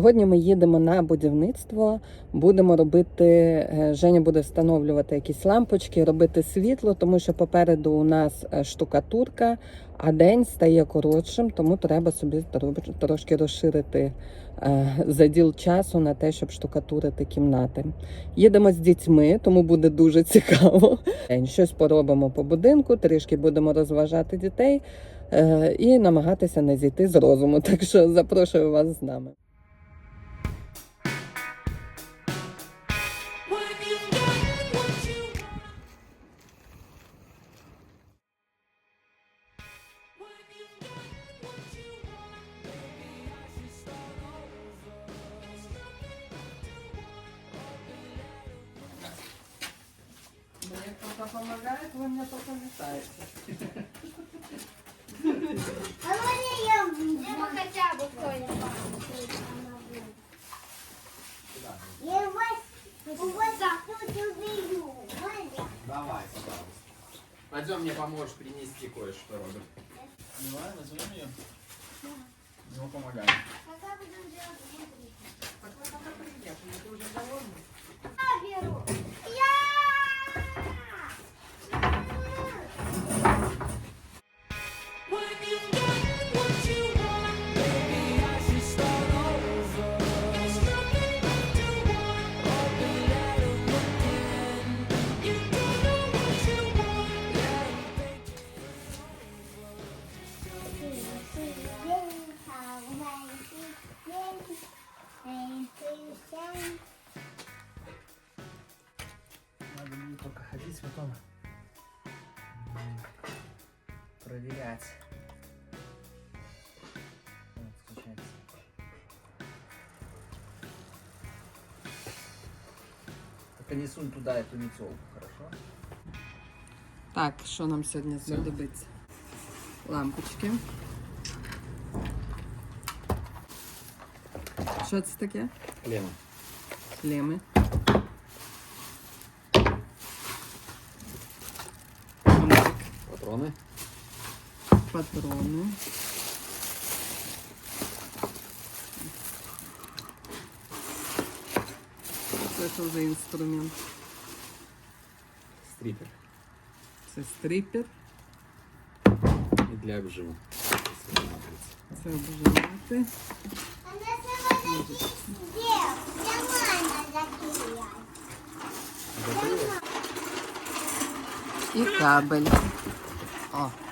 Сьогодні ми їдемо на будівництво, будемо робити, е, Женя буде встановлювати якісь лампочки, робити світло, тому що попереду у нас е, штукатурка, а день стає коротшим, тому треба собі трошки розширити е, заділ часу на те, щоб штукатурити кімнати. Їдемо з дітьми, тому буде дуже цікаво. Щось поробимо по будинку, трішки будемо розважати дітей і намагатися не зійти з розуму. Так що запрошую вас з нами. Помогает, вы мне только мешаете. А можно я? Ну хотя бы кто-нибудь. Я вас, тут. Можно? Давай, пожалуйста. Пойдем, мне поможешь принести кое-что, Роберт. Понимаю, назовем ее? Ну, помогай. Пока будем делать внутри. Я беру. Я! When ходить потом. Проверять. Вот, включается. Только не сунь туда эту мецолку, хорошо? Так, що нам сьогодні знадобиться? Лампочки. Що це таке? Лена. Клеми. Патроны. Патрони. Це що за інструмент? Стрипер. Це стріпер. И для обжима. Це обживати. Она сама такие сделала. Сама она закрыла. І кабель. ああ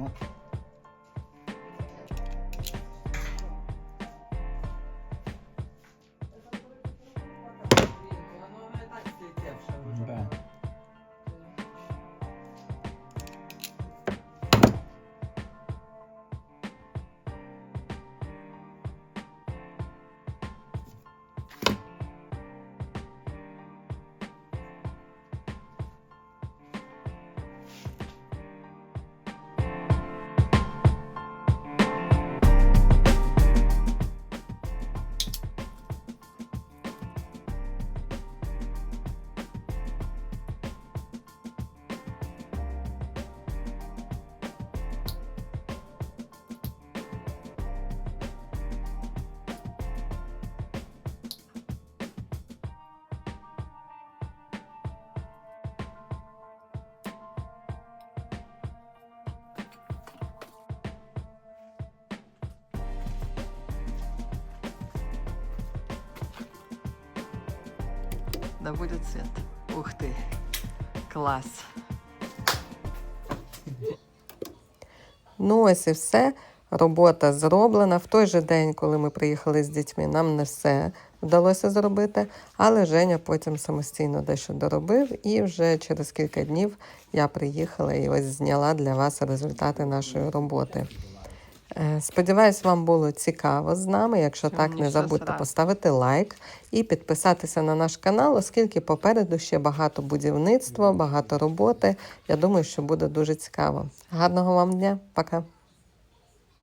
Okay. Да будет свет. Ух ты. Клас. Ну, ось і все. Робота зроблена. В той же день, коли ми приїхали з дітьми, нам не все вдалося зробити, але Женя потім самостійно дещо доробив, і вже через кілька днів я приїхала і ось зняла для вас результати нашої роботи. Е, Сподіваюсь, вам було цікаво з нами. Якщо так, не забудьте поставити лайк і підписатися на наш канал, оскільки попереду ще багато будівництва, багато роботи. Я думаю, що буде дуже цікаво. Гарного вам дня, пока!